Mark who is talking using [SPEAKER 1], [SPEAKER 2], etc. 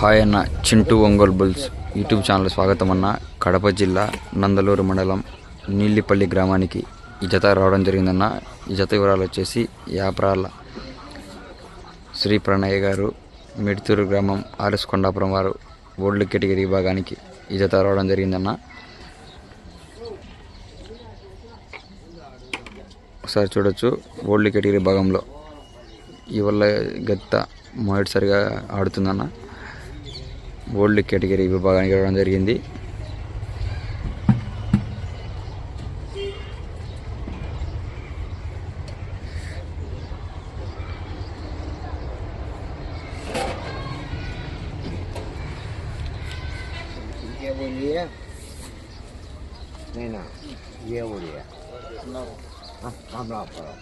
[SPEAKER 1] Hi అన్న Chintu Ongole bulls YouTube channel స్వాగతం అన్న కడప జిల్లా నందలూరు మండలం నీలిపల్లి గ్రామానికి ఈ జత రావడం జరిగిందన్న. ఈ జత వివరాలు వచ్చేసి యాప్రాల శ్రీ ప్రణయ్ గారు మెడితూరు గ్రామం ఆర్ఎస్ కొండాపురం వారు ఓల్డ్ కేటగిరీ విభాగానికి ఈ జత రావడం జరిగిందన్న. ఒకసారి చూడొచ్చు ఓల్డ్ కేటగిరీ భాగంలో ఈ వల్ల గత్త మొదటిసారిగా ఆడుతుందన్న. ఓల్డ్ కేటగిరీ విభాగానికి రావడం జరిగింది
[SPEAKER 2] ఏ ఊరి నేనా ఏ ఊరి అమలాపురం